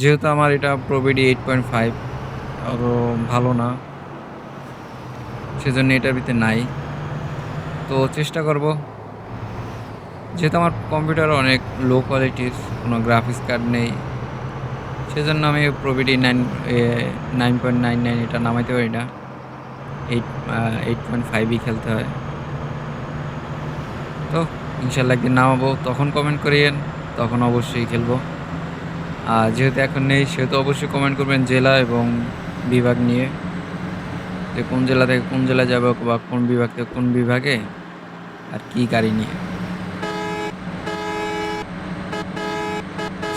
যেহেতু আমার এটা প্রবিডি এইট পয়েন্ট ফাইভ অত ভালো না। সেজন্য এটার ভিতরে নাই। তো চেষ্টা করব। যেহেতু আমার কম্পিউটার অনেক লো কোয়ালিটির কোনো গ্রাফিক্স কার্ড নেই, সেজন্য আমি প্রবিডি nine nine point nine nine এটা নামাইতে পারি না। এইট এইট পয়েন্ট ফাইভই খেলতে হয়। তো ইনশাল্লাহ একদিন নামাবো। তখন কমেন্ট করিয়েন, তখন অবশ্যই খেলব। যেহেতু এখন নেই, সেহেতু অবশ্যই কমেন্ট করবেন জেলা এবং বিভাগ নিয়ে যে কোন জেলা থেকে কোন জেলা যাবে বা কোন বিভাগ থেকে কোন বিভাগে আর কি গাড়ি নিয়ে।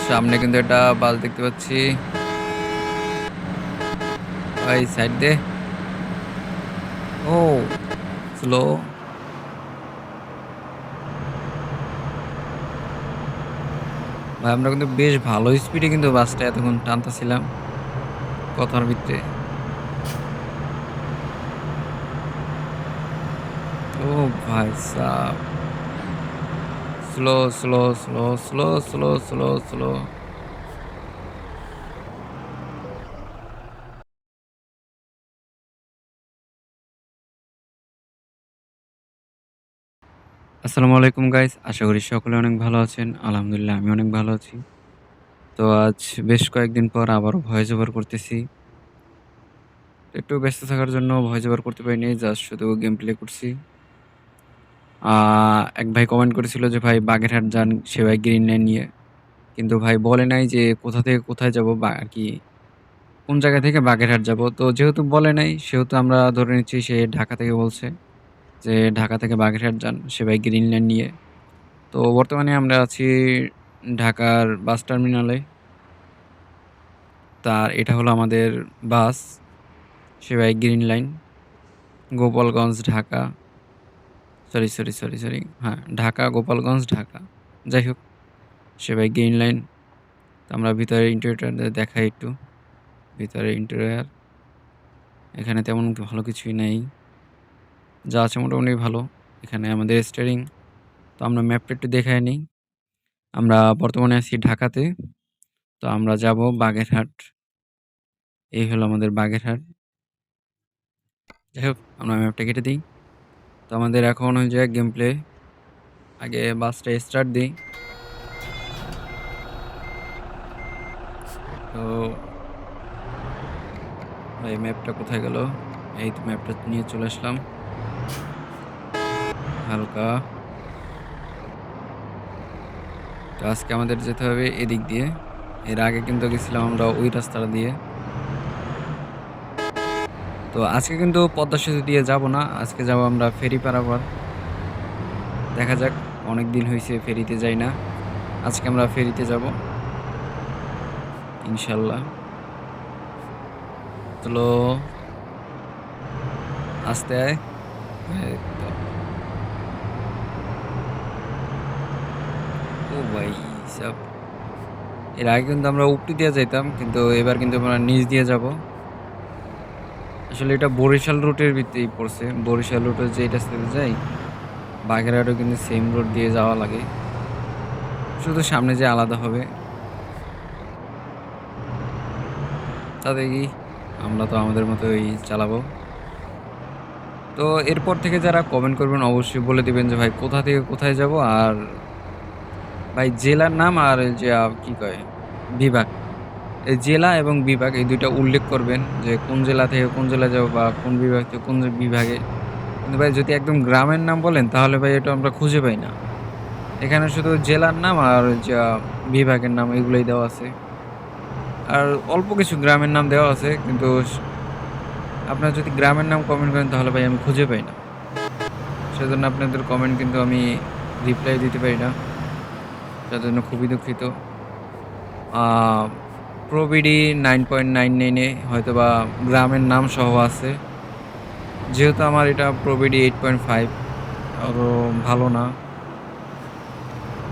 সামনে কিন্তু একটা বাস দেখতে পাচ্ছি। ভাই সাইড দে। ও স্লো ভাই, আমরা কিন্তু বেশ ভালো স্পিডে কিন্তু বাসটা এতক্ষণ টানতেছিলাম কথার ভিতরে ও ভাই slow slow slow slow slow slow slow আসসালামু আলাইকুম গাইস আশা করি সকলে অনেক ভালো আছেন। আলহামদুলিল্লাহ, আমি অনেক ভালো আছি। তো আজ বেশ কয়েকদিন পর আবারও ভয়েস ওভার করতেছি। একটু ব্যস্ত থাকার জন্য ভয়েস ওভার করতে পারিনি জাস্ট শুধু গেম প্লে করছি এক ভাই কমেন্ট করেছিল যে, ভাই, বাগেরহাট যান সে ভাই গ্রিন লাইন নিয়ে। কিন্তু ভাই বলে নাই যে, কোথা থেকে কোথায় যাব বা আর কি, কোন জায়গা থেকে বাগেরহাট যাব। তো যেহেতু বলে নাই, সেহেতু আমরা ধরে নিচ্ছি সে ঢাকা থেকে বলছে। যে ঢাকা থেকে বাগেরহাট যান, সে ভাই গ্রিন লাইন নিয়ে। তো বর্তমানে আমরা আছি ঢাকার বাস টার্মিনালে তার এটা হলো আমাদের বাস সেবাই green line Gopalganj, Dhaka. Sorry sorry sorry sorry হ্যাঁ ঢাকা, গোপালগঞ্জ, ঢাকা। যাই হোক সেবাই গ্রিন লাইন তো আমরা ভিতরে ইন্টেরিয়রটা দেখাই একটু। ভিতরে ইন্টেরিয়ার এখানে তেমন ভালো কিছুই নেই। যা আছে মোটামুটি ভালো। এখানে আমাদের স্টিয়ারিং তো আমরা ম্যাপটা একটু দেখাই নিই। আমরা বর্তমানে আছি ঢাকাতে, তো আমরা যাব বাগেরহাট। এই হলো আমাদের বাগেরহাট। যাই হোক, আমরা ম্যাপটা কেটে দিই। তো আমাদের এখন হয়ে যায় গেম প্লে আগে বাসটা স্টার্ট দিই। তো এই ম্যাপটা কোথায় গেল? এই তো ম্যাপটা নিয়ে চলে আসলাম। হালকা। তো আজকে আমাদের যেতে হবে এদিক দিয়ে। এর আগে কিন্তু গেছিলাম আমরা ওই রাস্তাটা দিয়ে। তো আজকে কিন্তু পদ্মা সেতু দিয়ে যাব না, আজকে যাব আমরা ফেরি পারাপার দেখা যাক অনেক দিন হয়েছে ফেরিতে যাই না। আজকে আমরা ফেরিতে যাব। ইনশাল্লাহ। চলো, আস্তে আয় এই তো। ও ভাই, সব এর আগে কিন্তু আমরা উপটি দিয়ে যাইতাম, কিন্তু এবার কিন্তু আমরা নিচ দিয়ে যাব। আসলে এটা বরিশাল রুটের ভিত্তি পড়ছে। বরিশাল রুটে যে রাস্তাতে যাই, বাগেরহাটও কিন্তু সেম রোড দিয়ে যাওয়া লাগে। শুধু সামনে যে আলাদা হবে। তাতে কি আমরা তো আমাদের মতোই চালাবো। তো এরপর থেকে যারা কমেন্ট করবেন, অবশ্যই বলে দিবেন যে, ভাই, কোথা থেকে কোথায় যাব? আর ভাই, জেলার নাম আর যে কি কয়, বিভাগ। এই জেলা এবং বিভাগ এই দুইটা উল্লেখ করবেন যে, কোন জেলা থেকে কোন জেলা যাব বা কোন বিভাগ থেকে কোন বিভাগে। কিন্তু ভাই, যদি একদম গ্রামের নাম বলেন, তাহলে ভাই, এটা আমরা খুঁজে পাই না। এখানে শুধু জেলার নাম আর যে, বিভাগের নাম এগুলোই দেওয়া আছে। আর অল্প কিছু গ্রামের নাম দেওয়া আছে, কিন্তু স- আপনারা যদি গ্রামের নাম কমেন্ট করেন, তাহলে ভাই, আমি খুঁজে পাই না। সেজন্য আপনাদের কমেন্ট কিন্তু আমি রিপ্লাই দিতে পারি না। যার জন্য খুবই দুঃখিত। প্রবিডি নাইন পয়েন্ট নাইন নাইনে হয়তো বা গ্রামের নাম সহ আছে। যেহেতু আমার এটা প্রবিডি এইট পয়েন্ট ফাইভ অত ভালো না।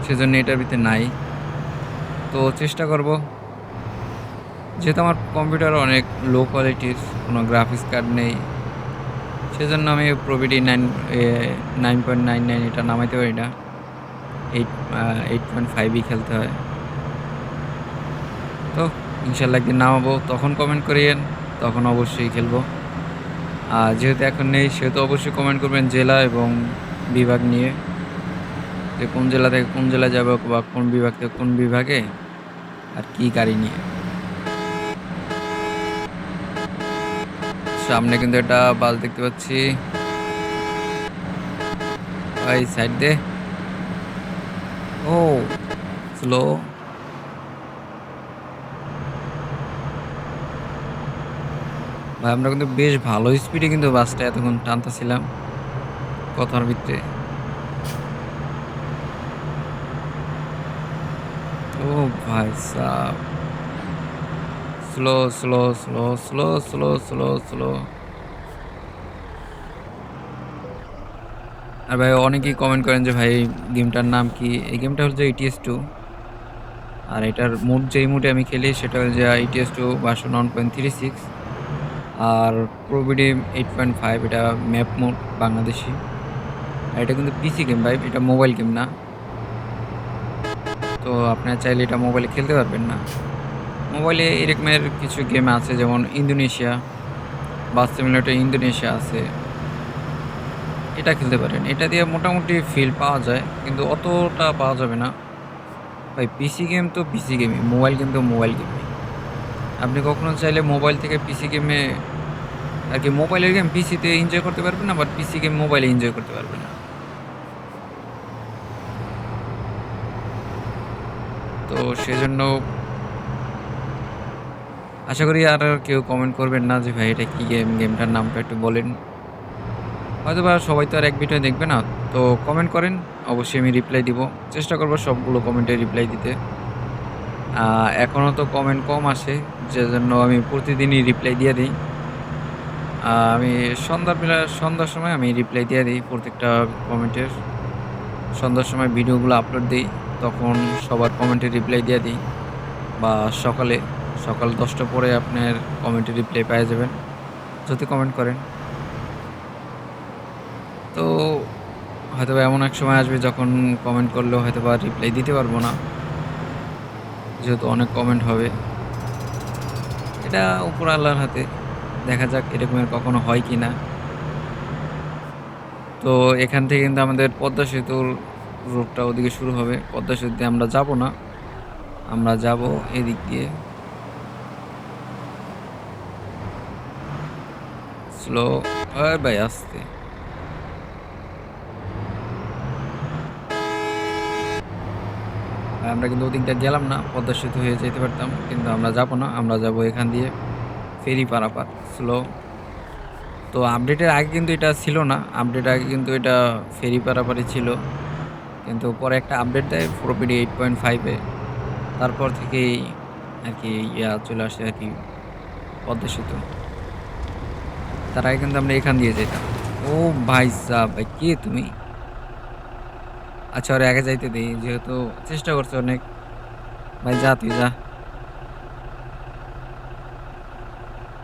সেজন্য এটার ভিতরে নাই। তো চেষ্টা করব। যেহেতু আমার কম্পিউটার অনেক লো কোয়ালিটির কোনো গ্রাফিক্স কার্ড নেই। সেজন্য আমি প্রবিডি nine nine point nine nine এটা নামাইতে পারি না। এইট এইট পয়েন্ট ফাইভই খেলতে হয়। তো ইনশাল্লাহ একদিন নামাবো, তখন কমেন্ট করিয়েন, তখন অবশ্যই খেলব। আর যেহেতু এখন নেই, সেহেতু অবশ্যই কমেন্ট করবেন জেলা এবং বিভাগ নিয়ে। যে কোন জেলা থেকে কোন জেলা যাবে বা কোন বিভাগ থেকে কোন বিভাগে আর কি গাড়ি নিয়ে। সামনে কিন্তু একটা বাস দেখতে পাচ্ছি। ভাই সাইড দে ও স্লো ভাই, আমরা কিন্তু বেশ ভালো স্পিডে কিন্তু বাসটা এতক্ষণ টানতেছিলাম কথার ভিতরে ও ভাই সাহ slow slow slow slow slow slow slow আর ভাই অনেকেই কমেন্ট করেন যে ভাই গেমটার নাম কি? এই গেমটা হচ্ছে ইটিএস টু আর এটার মুড যেই মুডে আমি খেলি সেটা হচ্ছে ETS two version one point three six আর প্রোবিডিম এইট পয়েন্ট ফাইভ এটা ম্যাপ মোড বাংলাদেশি। আর এটা কিন্তু পিসি গেম ভাই, এটা মোবাইল গেম না। তো আপনারা চাইলে এটা মোবাইলে খেলতে পারবেন না। মোবাইলে এরকমের কিছু গেম আছে, যেমন ইন্দোনেশিয়া বাস ইন্দোনেশিয়া আছে। এটা খেলতে পারেন। এটা দিয়ে মোটামুটি ফিল পাওয়া যায়, কিন্তু অতটা পাওয়া যাবে না। ভাই পিসি গেম তো পিসি গেমই মোবাইল গেম তো মোবাইল গেমই আপনি কখনো চাইলে মোবাইল থেকে পিসি গেমে আর কি মোবাইলের গেম পিসিতে এনজয় করতে পারবেন না বাট পিসি গেম মোবাইলে এনজয় করতে পারবেন না। তো সেজন্য আশা করি আর কেউ কমেন্ট করবেন না যে ভাই, এটা কি গেম গেমটার নামটা একটু বলেন। হয়তো বা সবাই তো আর এক ভিডিও দেখবে না, তো কমেন্ট করেন, অবশ্যই আমি রিপ্লাই দিব। চেষ্টা করব সবগুলো কমেন্টে রিপ্লাই দিতে। এখনও তো কমেন্ট কম আসে যে জন্য আমি প্রতিদিনই রিপ্লাই দিয়ে দিই। আমি সন্ধ্যার বেলা, সন্ধ্যার সময় আমি রিপ্লাই দিয়ে দিই প্রত্যেকটা কমেন্টের সন্ধ্যার সময় ভিডিওগুলো আপলোড দিই, তখন সবার কমেন্টে রিপ্লাই দিয়ে দিই। বা সকালে, সকাল দশটা পরে আপনার কমেন্টে রিপ্লাই পেয়ে যাবেন। যদি কমেন্ট করেন। তো হয়তো এমন এক সময় আসবে যখন কমেন্ট করলেও হয়তো বা রিপ্লাই দিতে পারব না। যেহেতু অনেক কমেন্ট হবে। এটা উপর আল্লাহর হাতে। দেখা যাক এরকমের কখনো হয় কি না। তো এখান থেকে কিন্তু আমাদের পদ্মা সেতুর রোডটা ওদিকে শুরু হবে। পদ্মা সেতু দিয়ে আমরা যাব না। আমরা যাব এদিক দিয়ে। স্লো ভাই, আসতে। আমরা কিন্তু ওদিকটা গেলাম না পদ্মা সেতু হয়ে যেতে পারতাম, কিন্তু আমরা যাব না, আমরা যাব এখান দিয়ে ফেরি পারাপার স্লো তো আপডেটের আগে কিন্তু এটা ছিল না আপডেট আগে কিন্তু এটা ফেরি পারাপারই ছিল, কিন্তু পরে একটা আপডেট দেয় প্রোপিডি এইট পয়েন্ট ফাইভে তারপর থেকেই আর কি ইয়া চলে আসে আর কি পদ্মা সেতু তার আগে কিন্তু আমরা এখান দিয়ে যেতাম। ও ভাই সাহ, ভাই, কে তুমি? আচ্ছা ওর আগে যাইতে দিই যেহেতু চেষ্টা করছে অনেক। ভাই যা তুই যা।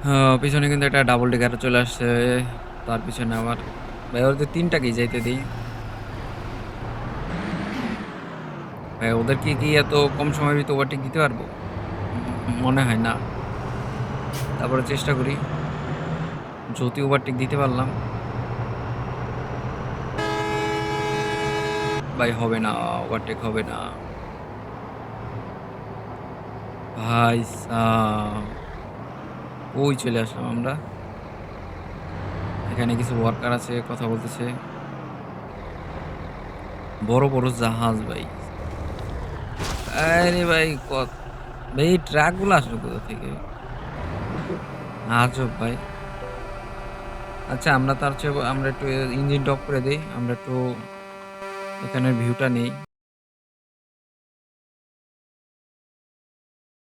হ্যাঁ, পিছনে কিন্তু একটা ডাবল ডেকার চলে আসছে তার পিছনে আমার ভাই ওদের তিনটাকেই যাইতে দিই। ভাই ওদেরকে কি এত কম সময়ের ভিতরে ওভারটেক দিতে পারব? মনে হয় না। তারপরে চেষ্টা করি। যদি ওভারটেক দিতে পারলাম। ভাই হবে না ওভারটেক হবে না। ভাই ওই চলে আসলাম আমরা। এখানে কিছু ওয়ার্কার আছে, কথা বলতেছে। বড় বড় জাহাজ ভাই। আরে ভাই ভাই, এই ট্রাকগুলো আসলো কোথা থেকে? আজব ভাই। আচ্ছা আমরা তার চেয়ে আমরা একটু ইঞ্জিনটা অফ করে দিই, আমরা একটু এখানের ভিউটা নেই।